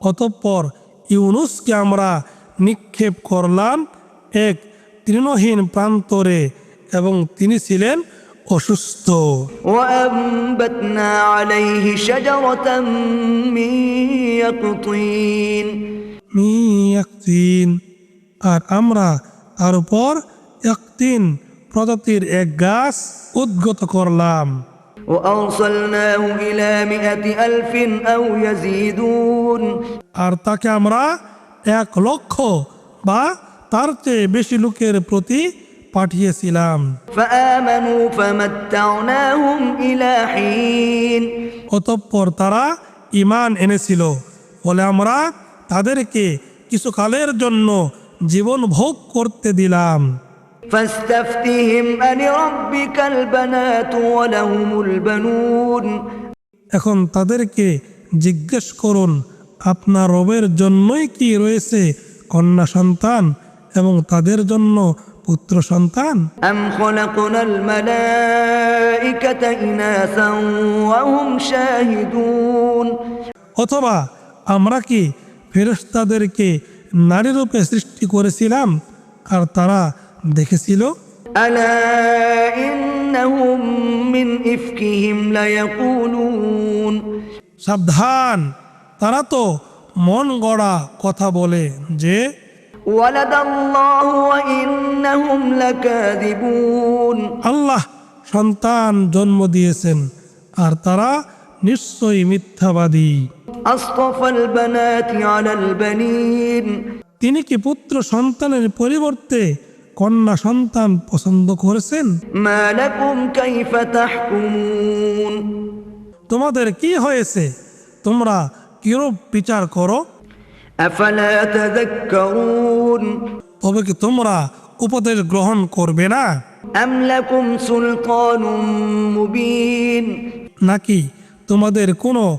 অতঃপর ইউনুসকে আমরা নিক্ষেপ করলাম এক তৃণহীন প্রান্তরে এবং তিনি ছিলেন অসুস্থ। আর আমরা তার উপর একদিন প্রজাতির এক গাছ উদ্গত করলাম। আর তাকে আমরা এক লক্ষ বা তার চেয়ে বেশি লোকের প্রতি পাঠিয়েছিলাম। অতঃপর তারা ইমান এনেছিল। বলে আমরা তাদেরকে কিছু কালের জন্য জীবন ভোগ করতে দিলাম। এখন তাদেরকে জিজ্ঞেস করুন আপনার রবের জন্যই কি রয়েছে কন্যা সন্তান এবং তাদের জন্য পুত্র সন্তান? অথবা আমরা কি ফেরস্তাদেরকে নারীরূপে সৃষ্টি করেছিলাম আর তারা দেখেছিল? সাবধান তারা তো মন গড়া কথা বলে যে আল্লাহ সন্তান জন্ম দিয়েছেন আর তারা নিশ্চয়ই মিথ্যাবাদী। তিনি কি পুত্র সন্তানের পরিবর্তে কন্যা সন্তান পছন্দ করেছেন? তোমাদের কি হয়েছে? তোমরা কিরূপ বিচার করো? তবে কি তোমরা উপদেশ গ্রহণ করবে না? নাকি তোমাদের কোনো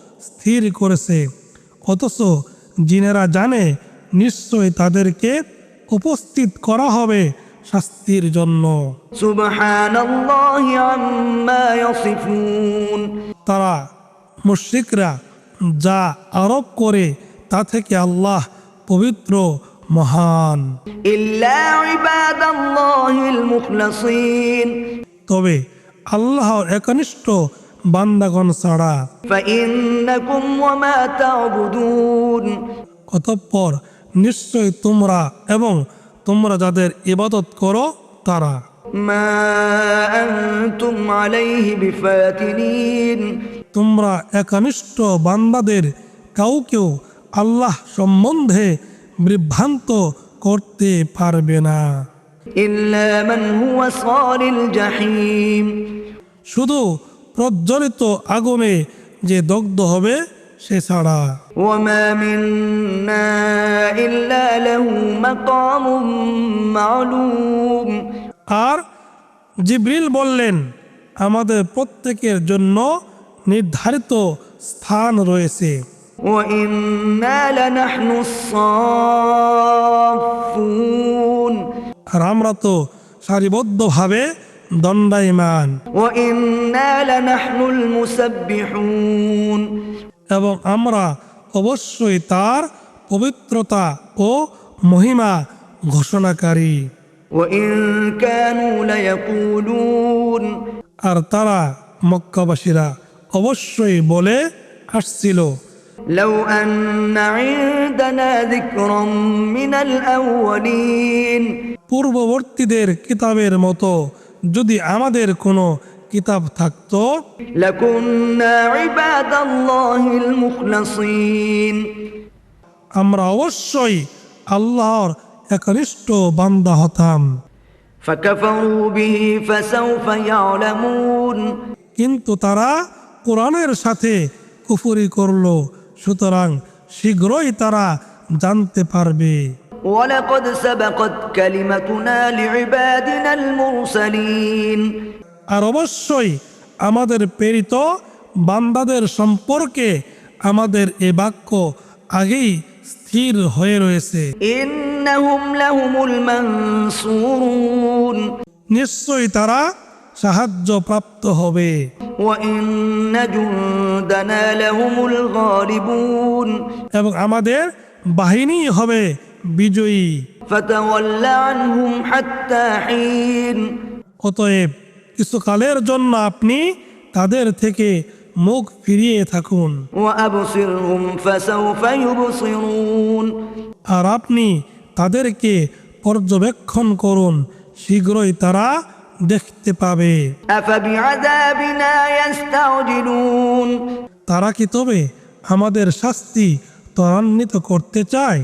স্থির করেছে। অথচ জিনেরা জানে নিশ্চয় তাদেরকে উপস্থিত করা হবে শাস্তির জন্য। তারা মুশ্রিকরা যা আরোপ করে তা থেকে আল্লাহ পবিত্র মহান। তবে আল্লাহর একনিষ্ঠ বান্দাগণ ছাড়া। অতঃপর নিশ্চয় তোমরা এবং তোমরা যাদের ইবাদত করো তারা। তোমরা একানিষ্ঠ বান্দাদের কাউকেও আল্লাহ সম্বন্ধে বিভ্রান্ত করতে পারবে না। শুধু প্রজ্বলিত আগুনে যে দগ্ধ হবে সে ছাড়া। আর জিব্রিল বললেন আমাদের প্রত্যেকের জন্য নির্ধারিত স্থান রয়েছে। আর আমরা তো সারিবদ্ধভাবে দণ্ডায়মান وإنا لنحن المسبحون এবং আমরা অবশ্যই তার পবিত্রতা ও মহিমা ঘোষণাকারী وإن كانوا ليقولون আর তারা মক্কাবাসীরা অবশ্যই বলে আসছিল لو أن عندنا ذكرا من الأولين পূর্ববর্তীদের কিতাবের মতো যদি আমাদের কোনো কিতাব থাকতো আমরা অবশ্যই আল্লাহর একনিষ্ঠ বান্দা হতাম। কিন্তু তারা কোরআনের সাথে কুফুরি করল সুতরাং শীঘ্রই তারা জানতে পারবে। ولقد سبقت كلمتنا لعبادنا المرسلين আর অবশ্যই আমাদের প্রেরিত বান্দাদের সম্পর্কে আমাদের এ বাক্য আগেই স্থির হয়ে রয়েছে إنهم لهم المنصورون নিশ্চয়ই তারা সাহায্য প্রাপ্ত হবে وإن جندنا لهم الغالبون এবং আমাদের বাহিনী হবে বিজয়ী। অতএব কিছুকালের জন্য আপনি তাদের থেকে মুখ ফিরিয়ে থাকুন। আর আপনি তাদেরকে পর্যবেক্ষণ করুন শীঘ্রই তারা দেখতে পাবে। তারা কি তবে আমাদের শাস্তি ত্বরান্বিত করতে চায়।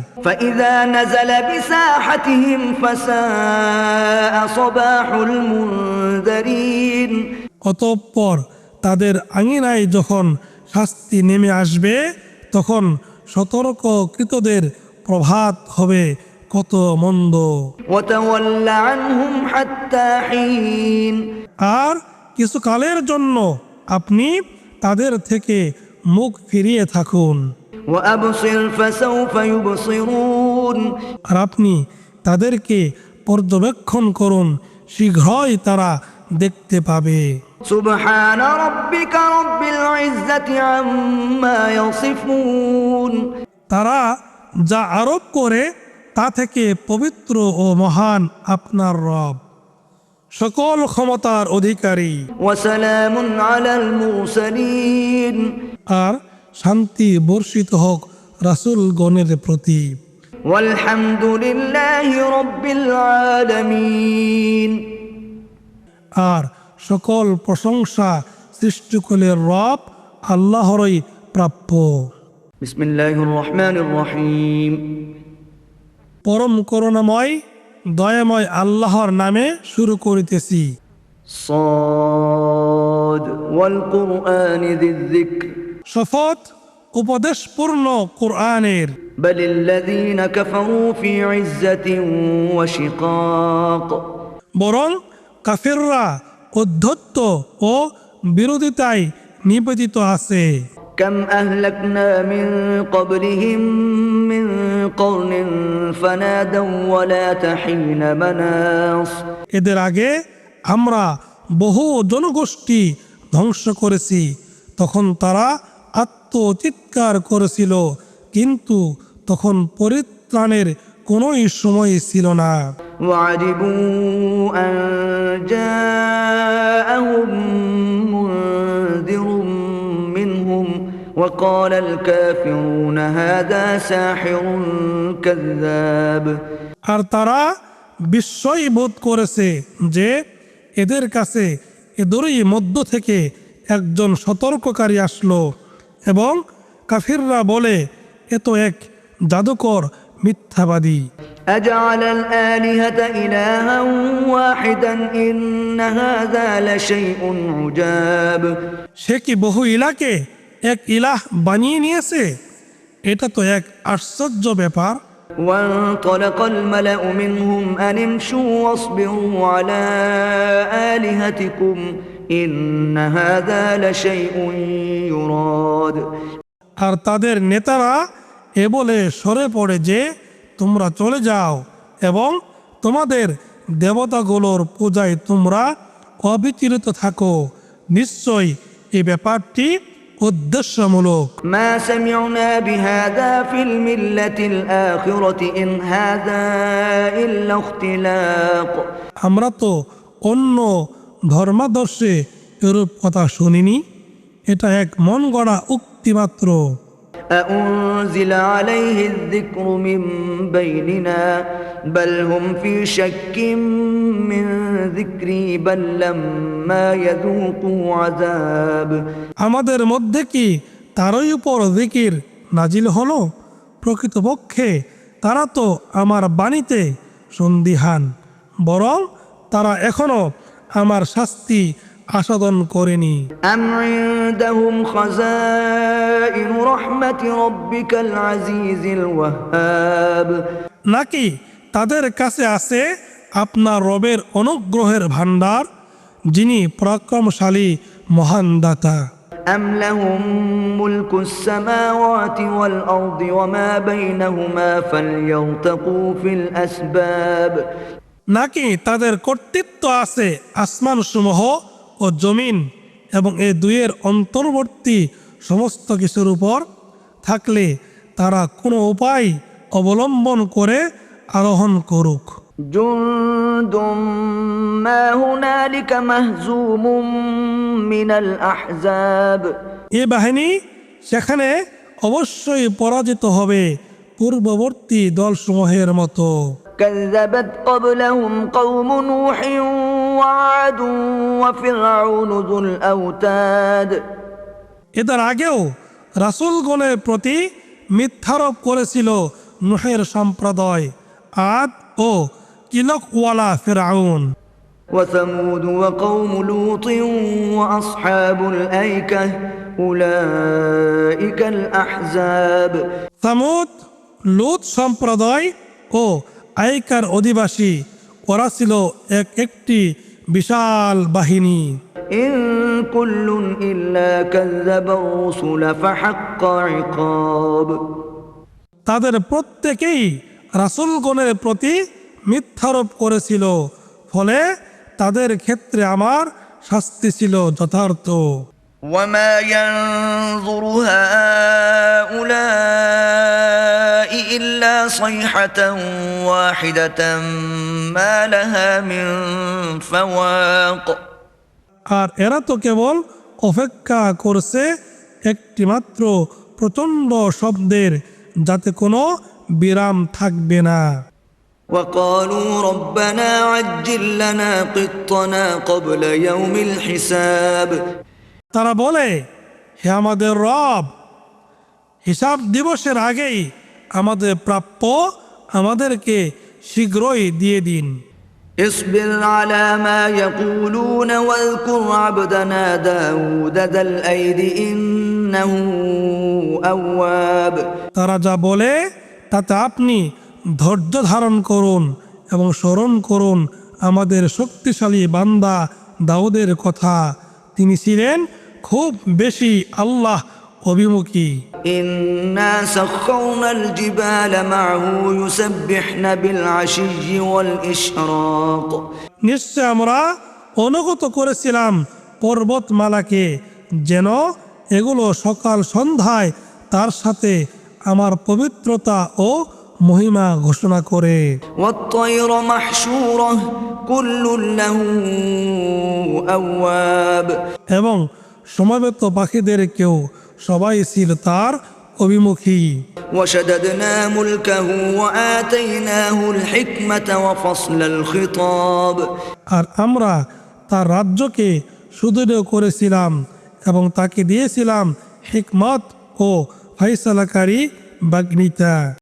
অতঃপর তাদের আঙিনায় যখন শাস্তি নেমে আসবে তখন সতর্ককৃতদের প্রভাত হবে কত মন্দ। আর কিছুকালের জন্য আপনি তাদের থেকে মুখ ফিরিয়ে থাকুন। আর আপনি তাদেরকে পর্যবেক্ষণ করুন শীঘ্রই তারা দেখতে পাবে। তারা যা আরোপ করে তা থেকে পবিত্র ও মহান আপনার রব। সকল ক্ষমতার অধিকারী। আর শান্তি বর্ষিত হোক রাসুল গণের প্রতি والحمد لله رب العالمين আর সকল প্রশংসা সৃষ্টিকুলের রব আল্লাহরই প্রাপ্য بسم الله الرحمن الرحيم পরম করুণাময় দয়াময় আল্লাহর নামে শুরু করিতেছি صاد والقرآن ذي الذكر শপথ উপদেশপূর্ণ কোরআনের بل الذين كفروا في عزة وشقاق বরং কাফিররা অধ্যত্ত ও বিরোধিতায় নিবেদিত আছে كم أهلكنا من قبلهم من قرن فنادوا ولا تحين مناص এদের আগে আমরা বহু জনগোষ্ঠী ধ্বংস করেছি তখন তারা আত্মচিৎকার করেছিল কিন্তু তখন পরিত্রাণের কোনোই সময় ছিল না وعجبوا أن جاءهم منذر منهم وقال الكافرون هذا ساحر كذاب আর তারা বিস্ময় বোধ করেছে যে এদের কাছে এদেরই মধ্য থেকে একজন সতর্ককারী আসলো এবং কাফিররা বলে এ তো এক জাদুকর মিথ্যাবাদী أجعل الآلهة إلها واحدا إن هذا لشيء عجاب সে কি বহু ইলাকে এক ইলাহ বানিয়ে নিয়েছে এটা তো এক আশ্চর্য ব্যাপার وانطلق الملأ منهم أن امشوا واصبروا على آلهتكم إن هذا لشيء يراد আর তাদের নেতারা এ বলে সরে পড়ে যে তোমরা চলে যাও এবং তোমাদের দেবতাগুলোর পূজায় তোমরা অবিচলিত থাকো নিশ্চয় এই ব্যাপারটি উদ্দেশ্যমূলক ما سمعنا بهذا في الملة الآخرة إن هذا إلا اختلاق আমরা তো অন্য ধর্মাদর্শে এরূপ কথা শুনিনি এটা এক মন গড়া উক্তি মাত্র أأنزل عليه الذكر من بيننا بل هم في شك من ذكري بل لما يذوقوا عذاب আমাদের মধ্যে কি তারই উপর জিকির নাজিল হলো প্রকৃতপক্ষে তারা তো আমার বাণীতে সন্দিহান বরং তারা এখনো আমার শাস্তি আসাদন করেনি أم عندهم خزائن رحمة ربك العزيز الوهاب নাকি তাদের কাছে আছে আপনার রবের অনুগ্রহের ভাণ্ডার যিনি পরাক্রমশালী মহান দাতা أم لهم ملك السماوات والأرض وما بينهما فليرتقوا في الأسباب নাকি তাদের কর্তৃত্ব আছে আসমানসমূহ ও জমিন এবং এ দুয়ের অন্তর্বর্তী সমস্ত কিছুর উপর? থাকলে তারা কোনো উপায় অবলম্বন করে আরোহণ করুক। এ বাহিনী সেখানে অবশ্যই পরাজিত হবে পূর্ববর্তী দলসমূহের মতো। كذبت قبلهم قوم نوح وعاد وفرعون ذو الأوتاد এদের আগেও রাসূলগণের প্রতি মিথ্যারোপ করেছিল নুহের সম্প্রদায় আদ ও কিলকওয়ালা ফেরাউন وثمود وقوم لوط وأصحاب الأيكة أولئك الأحزاب সামুদ লুত সম্প্রদায় ও আইকার অধিবাসী ওরা ছিল এক একটি বিশাল বাহিনী। তাদের প্রত্যেকেই রাসুলগণের প্রতি মিথ্যারোপ করেছিল ফলে তাদের ক্ষেত্রে আমার শাস্তি ছিল যথার্থ। وما ينظر هؤلاء إلا صيحة واحدة ما لها من فواق আর এরা তো কেবল অপেক্ষা করছে একটি মাত্র প্রচণ্ড শব্দের যাতে কোনো বিরাম থাকবে না وقالوا ربنا عجل لنا قطنا قبل يوم الحساب তারা বলে হে আমাদের রব হিসাব দিবসের আগেই আমাদের প্রাপ্য আমাদেরকে শীঘ্রই দিয়ে দিন اصبر على ما يقولون واذكر عبدنا داود ذا الأيد إنه أواب তারা যা বলে তাতে আপনি ধৈর্য ধারণ করুন এবং স্মরণ করুন আমাদের শক্তিশালী বান্দা দাউদের কথা তিনি ছিলেন খুব বেশি আল্লাহ অভিমুখী إنا سخرنا الجبال معه يسبحن بالعشي والإشراق নিশ্চয় আমরা অনুগত করেছিলাম পর্বতমালাকে যেন এগুলো সকাল সন্ধ্যায় তার সাথে আমার পবিত্রতা ও মহিমা ঘোষণা করে والطير محشورة كل له أواب এবং সমবেত পাখিদেরকেও সবাই ছিল তার অভিমুখী وشددنا ملكه وآتيناه الحكمة وفصل الخطاب আর আমরা তার রাজ্যকে সুদৃঢ় করেছিলাম এবং তাকে দিয়েছিলাম হিকমত ও ফাইসালাকারী বাগ্নিতা